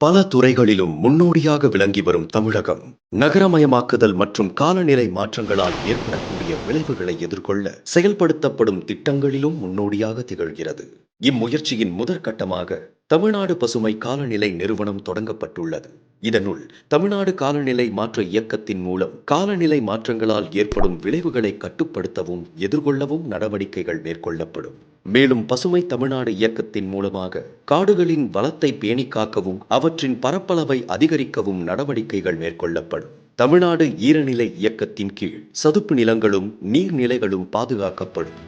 பல துறைகளிலும் முன்னோடியாக விளங்கி வரும் தமிழகம். நகரமயமாக்குதல் மற்றும் காலநிலை மாற்றங்களால் ஏற்படக்கூடிய விளைவுகளை எதிர்கொள்ள செயல்படுத்தப்படும் திட்டங்களிலும் முன்னோடியாக திகழ்கிறது. இம்முயற்சியின் முதற்கட்டமாக தமிழ்நாடு பசுமை காலநிலை நிறுவனம் தொடங்கப்பட்டுள்ளது. இதனுள் தமிழ்நாடு காலநிலை மாற்ற இயக்கத்தின் மூலம் காலநிலை மாற்றங்களால் ஏற்படும் விளைவுகளை கட்டுப்படுத்தவும் எதிர்கொள்ளவும் நடவடிக்கைகள் மேற்கொள்ளப்படும். மேலும் பசுமை தமிழ்நாடு இயக்கத்தின் மூலமாக காடுகளின் வளத்தை பேணிக்காக்கவும் அவற்றின் பரப்பளவை அதிகரிக்கவும் நடவடிக்கைகள் மேற்கொள்ளப்படும். தமிழ்நாடு ஈரநிலை இயக்கத்தின் கீழ் சதுப்பு நிலங்களும் நீர்நிலைகளும் பாதுகாக்கப்படும்.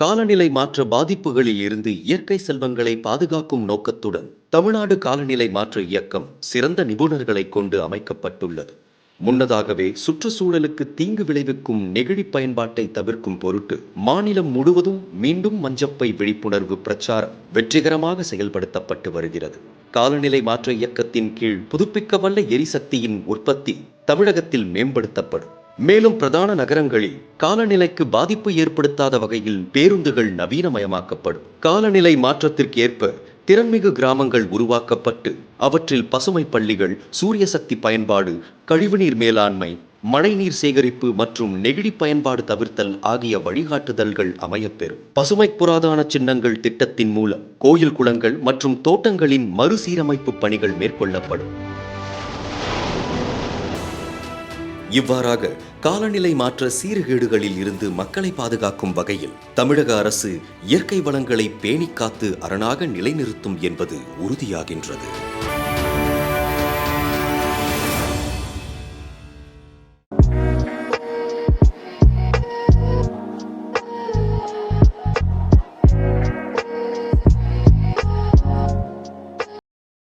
காலநிலை மாற்ற பாதிப்புகளில் இருந்து இயற்கை செல்வங்களை பாதுகாக்கும் நோக்கத்துடன் தமிழ்நாடு காலநிலை மாற்ற இயக்கம் சிறந்த நிபுணர்களை கொண்டு அமைக்கப்பட்டுள்ளது. முன்னதாகவே சுற்றுச்சூழலுக்கு தீங்கு விளைவிக்கும் நெகிழி பயன்பாட்டை தவிர்க்கும் பொருட்டு மாநிலம் முழுவதும் மீண்டும் மஞ்சப்பை விழிப்புணர்வு பிரச்சாரம் வெற்றிகரமாக செயல்படுத்தப்பட்டு வருகிறது. காலநிலை மாற்ற இயக்கத்தின் கீழ் புதுப்பிக்கவல்ல எரிசக்தியின் உற்பத்தி தமிழகத்தில் மேம்படுத்தப்படும். மேலும் பிரதான நகரங்களில் காலநிலைக்கு பாதிப்பு ஏற்படுத்தாத வகையில் பேருந்துகள் நவீனமயமாக்கப்படும். காலநிலை மாற்றத்திற்கு ஏற்ப திறன்மிகு கிராமங்கள் உருவாக்கப்பட்டு அவற்றில் பசுமை பள்ளிகள் சூரிய சக்தி பயன்பாடு கழிவுநீர் மேலாண்மை மழைநீர் சேகரிப்பு மற்றும் நெகிழி பயன்பாடு தவிர்த்தல் ஆகிய வழிகாட்டுதல்கள் அமையப்பெறும். பசுமை புராதான சின்னங்கள் திட்டத்தின் மூலம் கோயில் குளங்கள் மற்றும் தோட்டங்களின் மறுசீரமைப்பு பணிகள் மேற்கொள்ளப்படும். இவ்வாறாக காலநிலை மாற்ற சீர்கேடுகளில் இருந்து மக்களை பாதுகாக்கும் வகையில் தமிழக அரசு இயற்கை வளங்களை பேணிக்காத்து அரணாக நிலைநிறுத்தும் என்பது உறுதியாகின்றது.